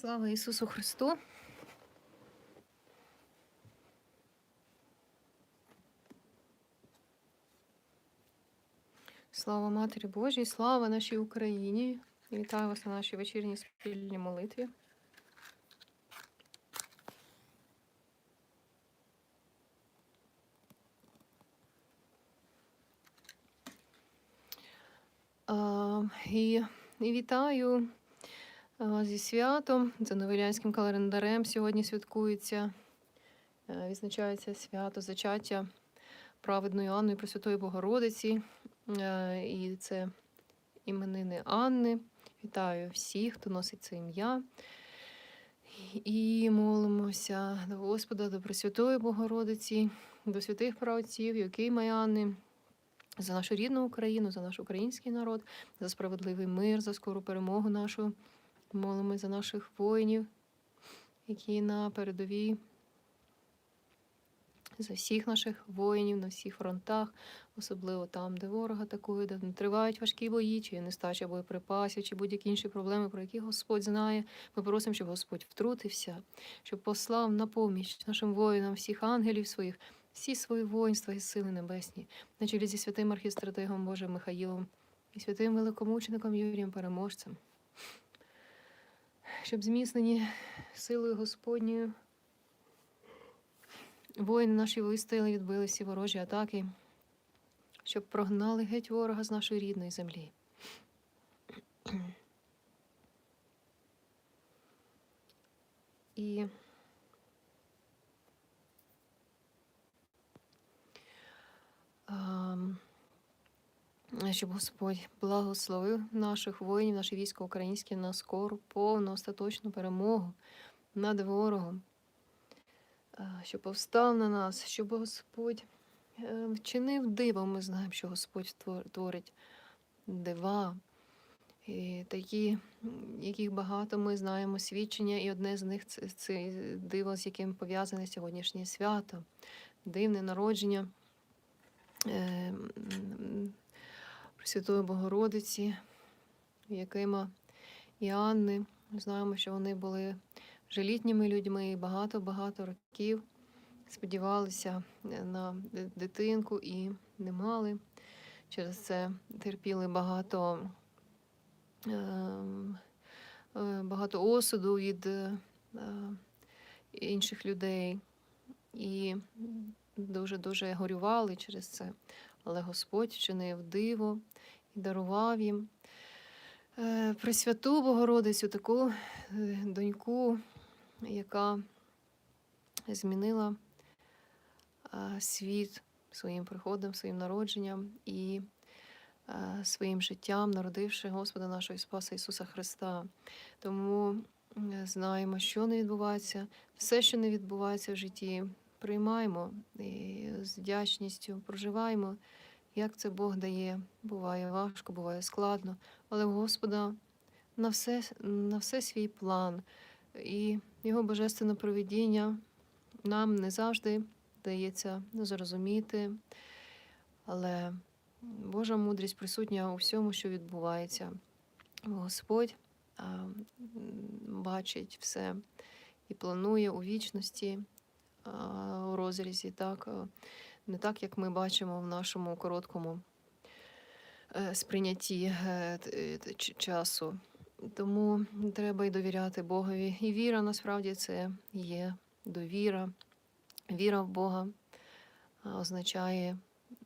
Слава Ісусу Христу! Слава Матері Божій, слава нашій Україні! Вітаю вас на нашій вечірній спільній молитві. І, і вітаю а, зі святом, за новелянським календарем. Сьогодні святкується, е, відзначається свято зачаття праведної Анної Пресвятої Богородиці. Е, І це іменини Анни. Вітаю всіх, хто носить це ім'я. І молимося до Господа, до Пресвятої Богородиці, до святих праотців, і Анни, за нашу рідну Україну, за наш український народ, за справедливий мир, за скору перемогу нашу. Молимось за наших воїнів, які на передовій, за всіх наших воїнів на всіх фронтах, особливо там, де ворог атакує, де тривають важкі бої, чи нестача боєприпасів, чи будь-які інші проблеми, про які Господь знає. Ми просимо, щоб Господь втрутився, щоб послав на поміч нашим воїнам, всіх ангелів своїх, всі свої воїнства і сили небесні, на чолі зі святим архістратигом Божим Михаїлом і святим великомучеником Юрієм Переможцем, щоб зміцнені силою Господньою воїни наші вистояли, відбили всі ворожі атаки, щоб прогнали геть ворога з нашої рідної землі. І ам, щоб Господь благословив наших воїнів, наше військо українське на скору, повну, остаточну перемогу над ворогом, а, що повстав на нас, щоб Господь е, вчинив диво. Ми знаємо, що Господь творить дива. І такі, яких багато ми знаємо свідчення, і одне з них це, це диво, з яким пов'язане сьогоднішнє свято, дивне народження е, м, Пресвятої Богородиці, Якима і Анни. Ми знаємо, що вони були вже літніми людьми і багато-багато років сподівалися на дитинку і не мали. Через це терпіли багато, ем, е, багато осуду від е, інших людей і дуже-дуже горювали через це. Але Господь вчинив диво дарував їм. Е, Пресвяту Богородицю, таку е, доньку, яка змінила е, світ своїм приходом, своїм народженням і своїм життям, народивши Господа нашого і Спаса Ісуса Христа. Тому знаємо, що не відбувається, все, що не відбувається в житті, приймаємо і з вдячністю проживаємо, як це Бог дає. Буває важко, буває складно, але у Господа на все, на все свій план. І його божественне провідіння нам не завжди дається зрозуміти, але Божа мудрість присутня у всьому, що відбувається. Господь бачить все і планує у вічності, у розрізі, так, не так, як ми бачимо в нашому короткому е, сприйнятті е, е, часу. Тому треба й довіряти Богові. І віра насправді це є довіра. Віра в Бога означає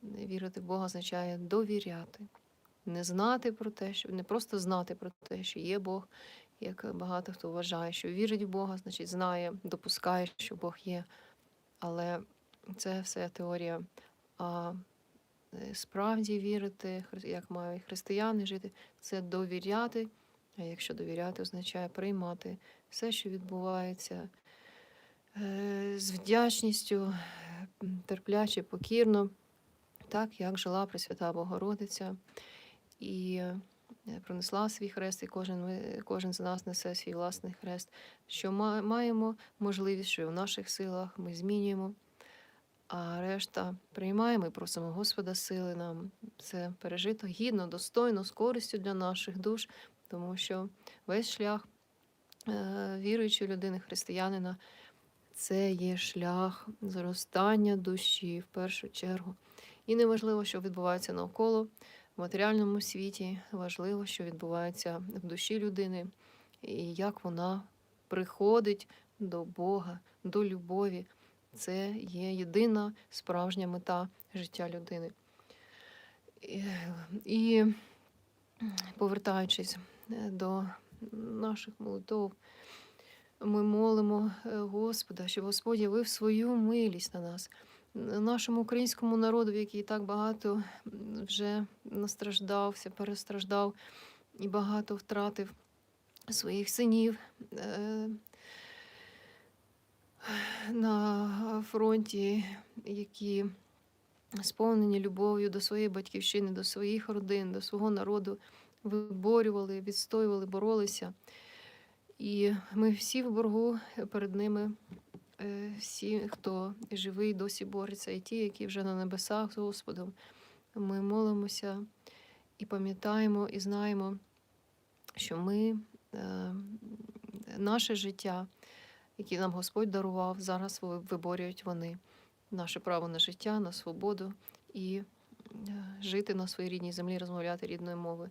вірити в Бога означає довіряти, не знати про те, що не просто знати про те, що є Бог, як багато хто вважає, що вірить в Бога, значить знає, допускає, що Бог є. Але це все теорія. А е, справді вірити, як мають християни жити, це довіряти. А якщо довіряти, означає приймати все, що відбувається е, з вдячністю, терпляче, покірно, так як жила Пресвята Богородиця і е, пронесла свій хрест, і кожен, кожен з нас несе свій власний хрест. Що маємо можливість, що в наших силах ми змінюємо, а решта приймаємо і просимо Господа сили нам це пережито гідно, достойно, з користю для наших душ, тому що весь шлях е, віруючої людини, християнина, це є шлях зростання душі в першу чергу. І неважливо, що відбувається навколо в матеріальному світі, важливо, що відбувається в душі людини, і як вона приходить до Бога, до любові. Це є єдина справжня мета життя людини. І, повертаючись е, до наших молитов, ми молимо е, Господа, щоб Господь явив свою милість на нас, нашому українському народу, який так багато вже настраждався, перестраждав і багато втратив своїх синів е, на фронті, які сповнені любов'ю до своєї батьківщини, до своїх родин, до свого народу, виборювали, відстоювали, боролися. І ми всі в боргу перед ними, е, всі, хто живий, досі бореться, і ті, які вже на небесах з Господом. Ми молимося і пам'ятаємо, і знаємо, що ми, е, наше життя, яке нам Господь дарував, зараз виборюють вони наше право на життя, на свободу і е, жити на своїй рідній землі, розмовляти рідною мовою.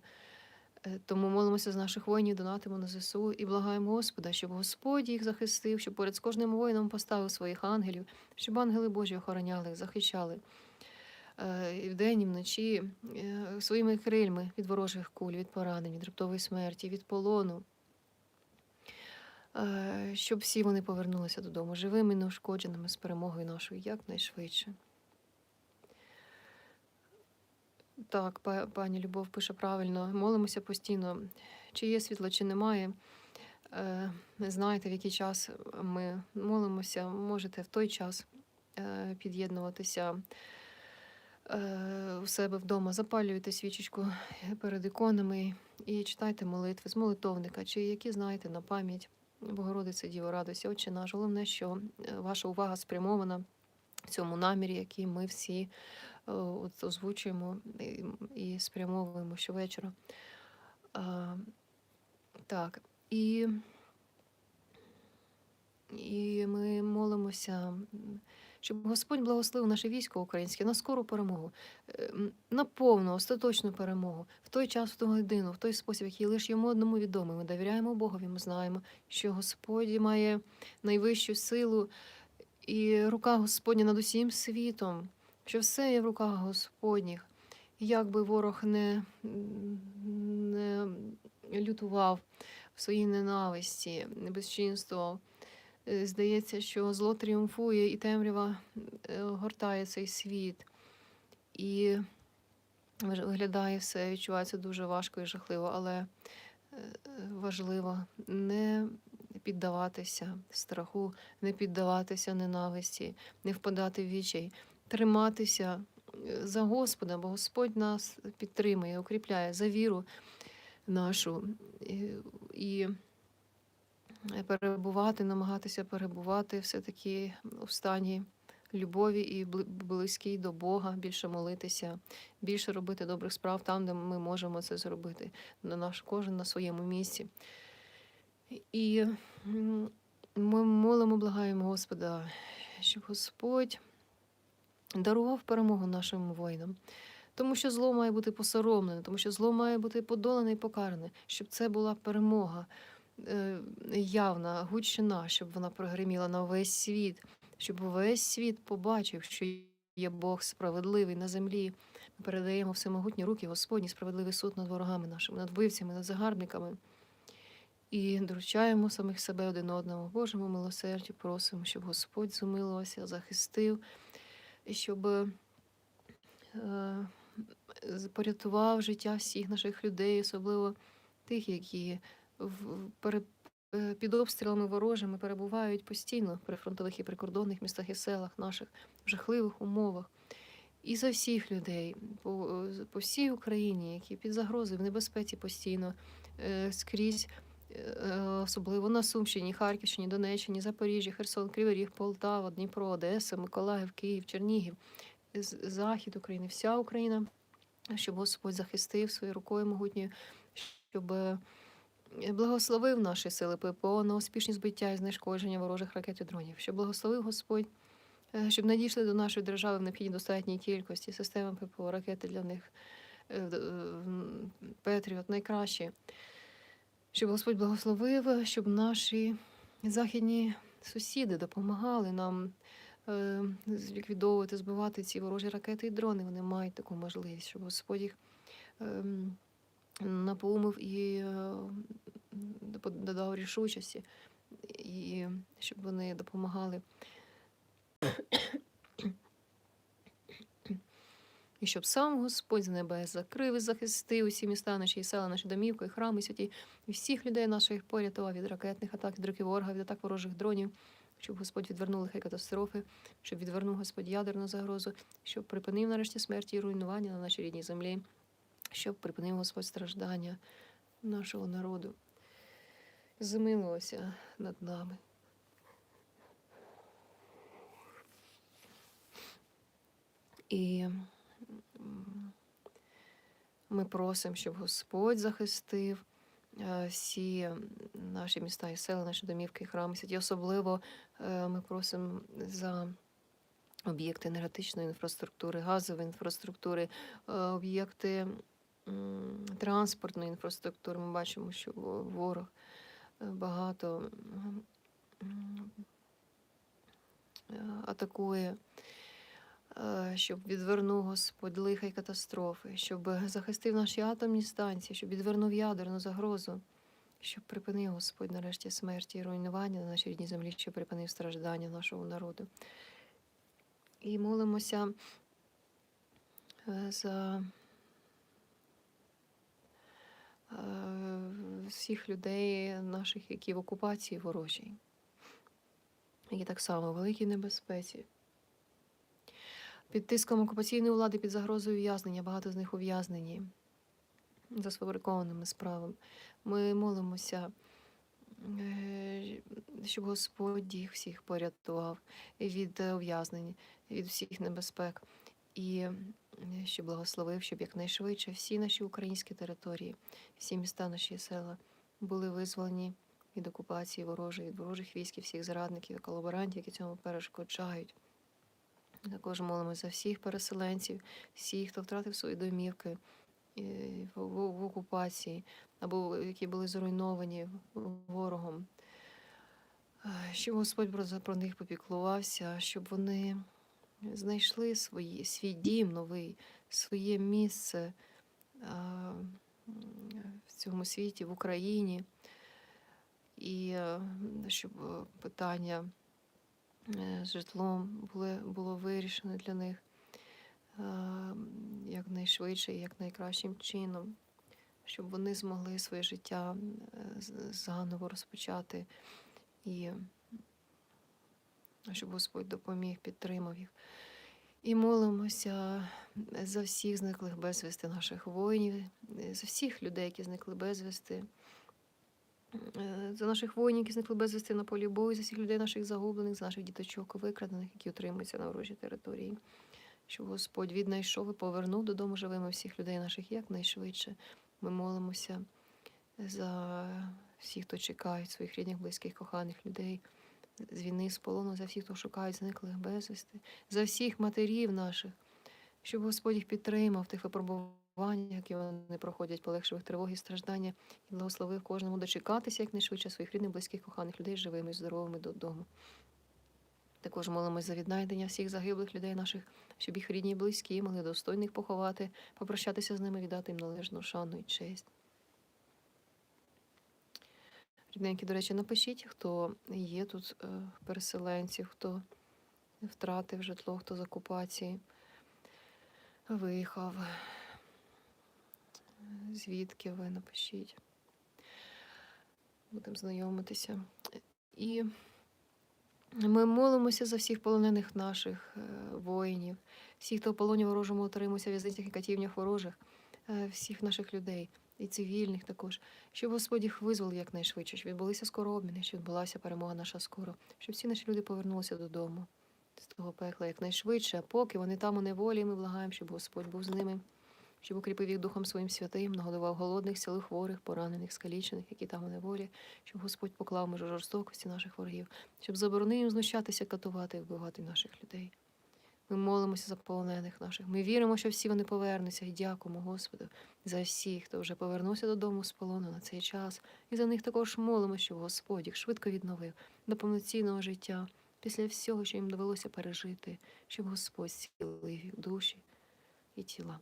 Е, Тому молимося з наших воїнів, донатимо на ЗСУ і благаємо Господа, щоб Господь їх захистив, щоб поряд з кожним воїном поставив своїх ангелів, щоб ангели Божі охороняли, захищали е, і вдень, і вночі своїми крильми від ворожих куль, від поранень, від раптової смерті, від полону. Е, Щоб всі вони повернулися додому живими, неушкодженими з перемогою нашою якнайшвидше. Так, пані Любов пише правильно. Молимося постійно, чи є світло, чи немає. Е, знаєте, в який час ми молимося. Можете в той час е, під'єднуватися у себе вдома, запалюйте свічечку перед іконами і читайте молитви з молитовника, чи які знаєте на пам'ять. Богородице Діво радуйся, Отче наш. Головне, що е, ваша увага спрямована в цьому намірі, який ми всі е, от озвучуємо і, спрямовуємо щовечора. А, так, і, і ми молимося, щоб Господь благословив наше військо українське на скору перемогу, е, на повну, остаточну перемогу, в той час, в ту годину, в той спосіб, який лише йому одному відомий. Ми довіряємо Богові, ми знаємо, що Господь має найвищу силу і рука Господня над усім світом, що все є в руках Господніх. Як би ворог не, не лютував в своїй ненависті, не здається, що зло тріумфує і темрява е, гортає цей світ. І виглядає все, відчувається дуже важко і жахливо, але е, важливо не піддаватися страху, не піддаватися ненависті, не впадати в відчай, триматися е, за Господа, бо Господь нас підтримує, укріпляє за віру нашу і перебувати, намагатися перебувати все-таки у стані любові і близькій до Бога, більше молитися, більше робити добрих справ там, де ми можемо це зробити, на наш кожен на своєму місці. І ми молимо, благаємо Господа, щоб Господь дарував перемогу нашим воїнам. Тому що зло має бути посоромлене, тому що зло має бути подолане і покаране, щоб це була перемога явна, гучна, щоб вона прогреміла на весь світ, щоб весь світ побачив, що є Бог справедливий на землі. Ми передаємо всемогутні руки Господні, справедливий суд над ворогами нашими, над вбивцями, над загарбниками. І доручаємо самих себе один одному, Божому милосердю, просимо, щоб Господь зумилувався, захистив, і щоб е, порятував життя всіх наших людей, особливо тих, які е, під обстрілами ворожими перебувають постійно при фронтових і прикордонних містах і селах наших в жахливих умовах. І за всіх людей по, е, по всій Україні, які під загрозою в небезпеці постійно е, скрізь, е, особливо на Сумщині, Харківщині, Донеччині, Запоріжжі, Херсон, Кривий Полтава, Дніпро, Одеса, Миколаїв, Київ, Чернігів, Захід України, вся Україна, щоб Господь захистив своєю рукою могутньою, щоб е, благословив наші сили ППО на успішні збиття і знешкодження ворожих ракет і дронів, щоб благословив Господь, е, щоб надійшли до нашої держави в необхідній достатній кількості системи ППО, ракети для них, е, е, Петріот найкращі. Щоб Господь благословив, щоб наші західні сусіди допомагали нам ліквідовувати, збивати ці ворожі ракети і дрони. Вони мають таку можливість, щоб Господь їх ем, наповнив і е, додав рішучості, і щоб вони допомагали. І щоб сам Господь з небес закрив і захистив усі міста наші і села, наші домівки, і храми святі, і всіх людей наших порятував від ракетних атак, від років ворога, від атак ворожих дронів, щоб Господь відвернув лихі катастрофи, щоб відвернув Господь ядерну загрозу, щоб припинив нарешті смерті і руйнування на нашій рідній землі, щоб припинив Господь страждання нашого народу. Змилувався над нами. І ми просимо, щоб Господь захистив е, всі наші міста і села, наші домівки і храми. святі. Особливо е, ми просимо за об'єкти енергетичної інфраструктури, газової інфраструктури, е, об'єкти транспортної інфраструктури. Ми бачимо, що ворог е, багато е, атакує е, щоб відвернув Господь лиха й катастрофи, щоб захистив наші атомні станції, щоб відвернув ядерну загрозу, щоб припинив Господь нарешті смерті і руйнування на нашій рідній землі, щоб припинив страждання нашого народу. І молимося за всіх людей наших, які в окупації ворожій, які так само в великій небезпеці під тиском окупаційної влади, під загрозою ув'язнення, багато з них ув'язнені за сфабрикованими справами. Ми молимося, е, щоб Господь їх всіх порятував від е, ув'язнень, від всіх небезпек. І щоб благословив, щоб якнайшвидше всі наші українські території, всі міста, наші села були визволені від окупації ворожої, від ворожих військ і всіх зрадників і колаборантів, які цьому перешкоджають. Також молимося за всіх переселенців, всіх, хто втратив свої домівки е, в, окупації, або які були зруйновані ворогом. Е, Щоб Господь про них попіклувався, щоб вони знайшли свої, свій дім новий, своє місце в цьому світі, в Україні. І е, щоб е, питання е, з житлом були, було вирішено для них якнайшвидше і якнайкращим чином, щоб вони змогли своє життя заново розпочати і щоб Господь допоміг, підтримав їх. І молимося за всіх зниклих безвісти наших воїнів, за всіх людей, які зникли безвісти, за наших воїнів, які зникли безвісти на полі бою, за всіх людей наших загублених, за наших діточок викрадених, які утримуються на ворожій території. Щоб Господь віднайшов і повернув додому живими всіх людей наших якнайшвидше. Ми молимося за всіх, хто чекають своїх рідних, близьких, коханих людей з війни, з полону, за всіх, хто шукають зниклих безвісти, за всіх матерів наших, щоб Господь їх підтримав в тих випробуваннях, які вони проходять, полегшив тривоги і страждання, і благословив кожному дочекатися якнайшвидше своїх рідних, близьких, коханих людей живими, і здоровими додому. Також молимось за віднайдення всіх загиблих людей наших, щоб їх рідні і близькі могли достойно їх поховати, попрощатися з ними, віддати їм належну шану і честь. Рідненькі, до речі, напишіть, хто є тут е, переселенці, хто втратив житло, хто з окупації виїхав. Звідки ви напишіть. Будемо знайомитися. І ми молимося за всіх полонених наших е, воїнів, всіх, хто в полоні ворожому утримується в в'язницях і катівнях ворожих, е, всіх наших людей і цивільних також, щоб Господь їх визволив якнайшвидше, щоб відбулися скоро обміни, щоб відбулася перемога наша скоро, щоб всі наші люди повернулися додому з того пекла якнайшвидше, а поки вони там у неволі, ми благаємо, щоб Господь був з ними, щоб укріпив їх Духом Своїм святим, нагодував голодних, силих хворих, поранених, скалічених, які там у неволі, щоб Господь поклав межу жорстокості наших ворогів, щоб заборонив їм знущатися, катувати і вбивати наших людей. Ми молимося за полонених наших. Ми віримо, що всі вони повернуться і дякуємо Господу за всіх, хто вже повернувся додому з полону на цей час. І за них також молимо, щоб Господь їх швидко відновив до повноцінного життя після всього, що їм довелося пережити, щоб Господь зцілив їх душі і тіла.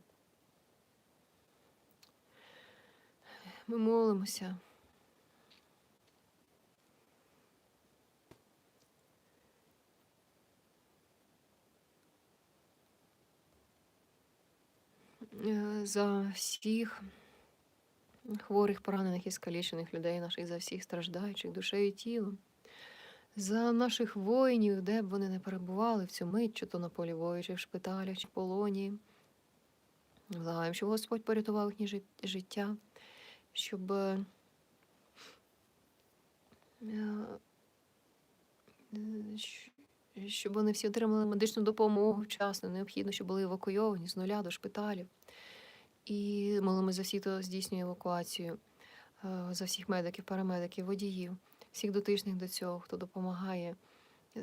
Ми молимося. За всіх хворих, поранених і скалічених людей наших, за всіх страждаючих душею і тілом, за наших воїнів, де б вони не перебували в цю мить, чи то на полі бою, чи в шпиталях, чи в полоні. Благаємо, щоб Господь порятував їхнє життя, щоб е, е, щоб вони всі отримали медичну допомогу вчасно, необхідно, щоб були евакуйовані з нуля до шпиталів. І молимо за всіх, здійснює евакуацію, е, за всіх медиків, парамедиків, водіїв, всіх дотичних до цього, хто допомагає.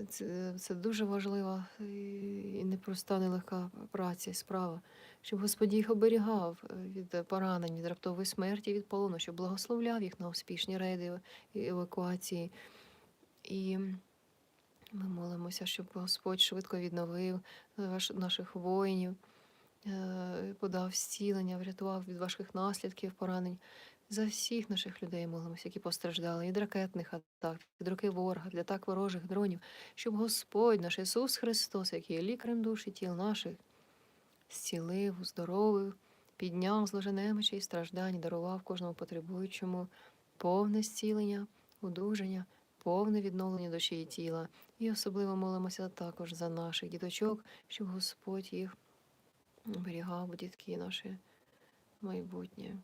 Це, це дуже важлива і непроста, нелегка праця, справа, щоб Господь їх оберігав від поранень, від раптової смерті, від полону, щоб благословляв їх на успішні рейди і евакуації. І ми молимося, щоб Господь швидко відновив наших воїнів, подав зцілення, врятував від важких наслідків, поранень. За всіх наших людей молимося, які постраждали від ракетних атак, від руки ворога, для так ворожих дронів, щоб Господь наш Ісус Христос, який є лікарем душ тіл наших, зцілив, оздоровив, підняв зложе немочі і страждань, дарував кожному потребуючому повне зцілення, одужання, повне відновлення душі і тіла. І особливо молимося також за наших діточок, щоб Господь їх оберігав, дітки наші майбутнє.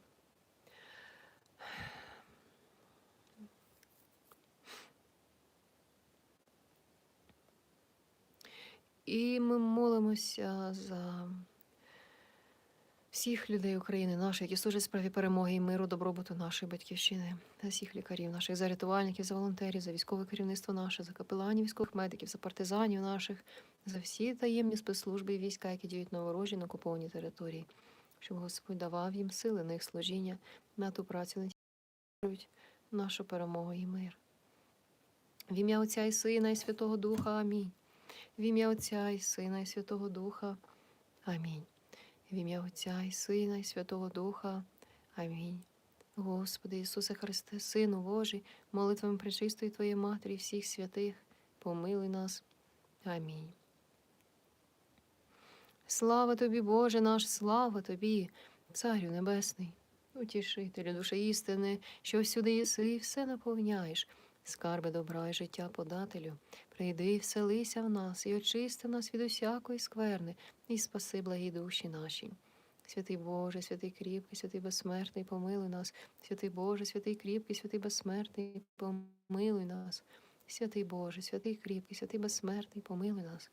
І ми молимося за всіх людей України наших, які служать справі перемоги і миру, добробуту нашої батьківщини, за всіх лікарів наших, за рятувальників, за волонтерів, за військове керівництво наше, за капеланів, військових медиків, за партизанів наших, за всі таємні спецслужби і війська, які діють на ворожі на окупованій території, щоб Господь давав їм сили на їх служіння, на ту працю, на нашу перемогу і мир. В ім'я Отця і Сина, і Святого Духа. Амінь. В ім'я Отця і Сина, і Святого Духа. Амінь. В ім'я Отця і Сина, і Святого Духа. Амінь. Господи Ісусе Христе, Сину Божий, молитвами пречистої Твоєї Матері, всіх святих, помилуй нас. Амінь. Слава тобі, Боже наш, слава тобі, Царю Небесний, утішителю душі істини, що всюди єси і все наповняєш, скарби добра і життя подателю. Прийди і вселися в нас, і очисти нас від усякої скверни, і спаси благі душі наші. Святий Боже, святий кріпкий, святий безсмертний, помилуй нас. Святий Боже, святий кріпкий, святий безсмертний, помилуй нас. Святий Боже, святий кріпкий, святий безсмертний, помилуй нас.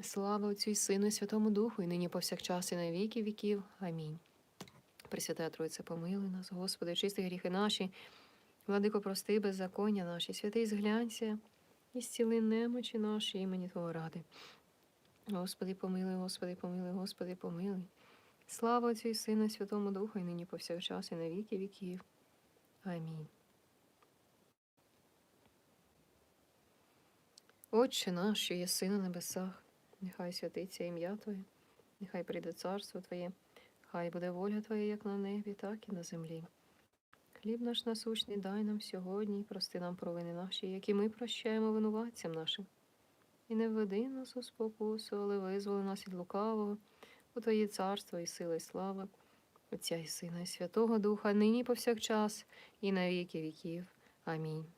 Слава Отцю і Сину, і Святому Духу, і нині повсякчас, і на віки віків. Амінь. Пресвята Тройце, помилуй нас, Господи, очисти гріхи наші, владико, прости беззаконня наші, святий зглянься, і зціли немочі наші імені Твого ради. Господи, помилуй, Господи, помилуй, Господи, помилуй. Слава Отцю і Сину, Святому Духу, і нині повсякчас, і на віки віків. Амінь. Отче наш, що єси на небесах, нехай святиться ім'я Твоє, нехай прийде царство Твоє, хай буде воля Твоя, як на небі, так і на землі. Хліб наш насущний дай нам сьогодні, і прости нам провини наші, які ми прощаємо винуватцям нашим. І не введи нас у спокусу, але визволи нас від лукавого, у Твоє царство і сила, і слава, Отця і Сина, і Святого Духа, нині повсякчас, і на віки віків. Амінь.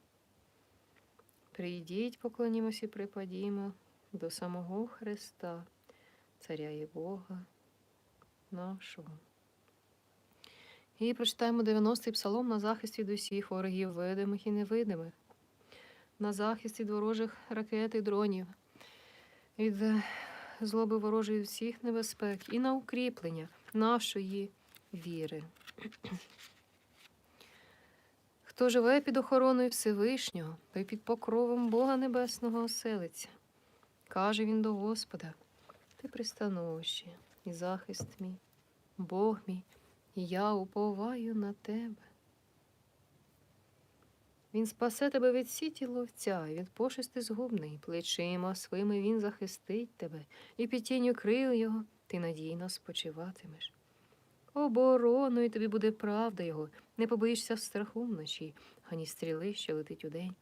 Прийдіть, поклонімось і припадімо до самого Христа, Царя і Бога нашого. І прочитаємо 90-й псалом на захист від усіх ворогів, видимих і невидимих, на захист від ворожих ракет і дронів, від е, злоби ворожої всіх небезпек і на укріплення нашої віри. Хто живе під охороною Всевишнього, той під покровом Бога Небесного оселиться. Каже він до Господа: Ти пристановище і захист мій, Бог мій, я уповаю на тебе. Він спасе тебе від сіті ловця і від пошисти згубний, плечима своїми він захистить тебе, і під тінню крил його ти надійно спочиватимеш. Обороною тобі буде правда його, не побоїшся страху вночі, ані стріли, що летить удень.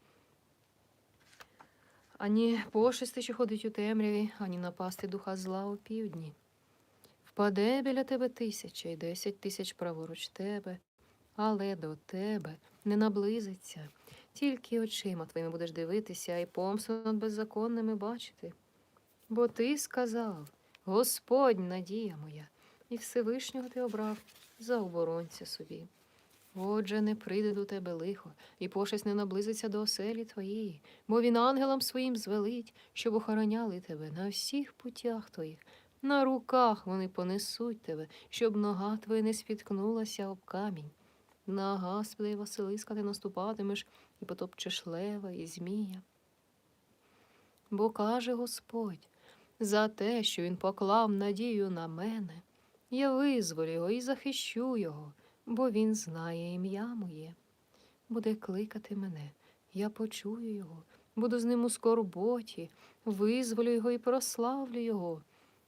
Ані пошисти, що ходить у темряві, ані напасти духа зла у півдні. Впаде біля тебе тисяча і десять тисяч праворуч тебе, але до тебе не наблизиться. Тільки очима твоїми будеш дивитися і помсту над беззаконними бачити. Бо ти сказав, Господь надія моя, і Всевишнього ти обрав за оборонця собі. Отже, не прийде до тебе лихо, і пошесть не наблизиться до оселі твоєї, бо він ангелам своїм звелить, щоб охороняли тебе на всіх путях твоїх. На руках вони понесуть тебе, щоб нога твоя не спіткнулася об камінь. На Господа і Василиска ти наступатимеш і потопчеш лева і змія. Бо каже Господь, за те, що він поклав надію на мене, я визволю його і захищу його, бо він знає ім'я моє. Буде кликати мене, я почую його, буду з ним у скорботі, визволю його і прославлю його,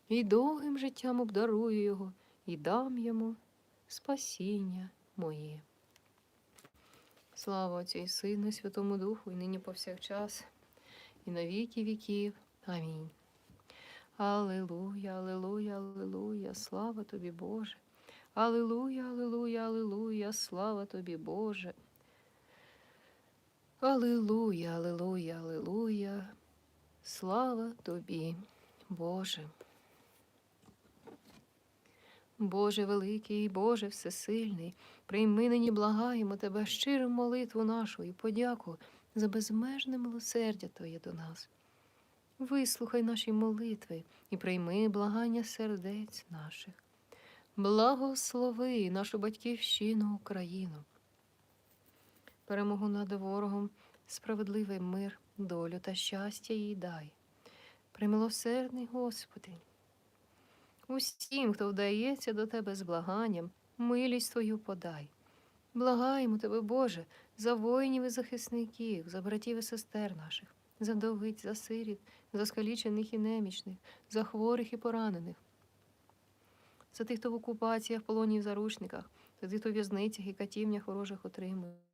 і довгим життям обдарую його, і дам йому спасіння моє. Слава Отцю і Сину, Святому Духу, і нині повсякчас, і на віки віків. Амінь. Аллилуйя, аллилуйя, аллилуйя, слава тобі, Боже. Аллилуйя, аллилуйя, аллилуйя, слава тобі, Боже. Аллилуйя, аллилуйя, аллилуйя, слава тобі, Боже. Боже великий, Боже всесильний, прийми нині благаємо Тебе щиру молитву нашу і подяку за безмежне милосердя Твоє до нас. Вислухай наші молитви і прийми благання сердець наших. Благослови нашу батьківщину Україну. Перемогу над ворогом, справедливий мир, долю та щастя їй дай. Примилосердний Господи. Усім, хто вдається до Тебе з благанням, милість Твою подай. Благаємо Тебе, Боже, за воїнів і захисників, за братів і сестер наших, за вдовиць, за сиріт, за скалічених і немічних, за хворих і поранених, за тих, хто в окупаціях, полоні в заручниках, за тих, хто в в'язницях і катівнях ворожих отримує.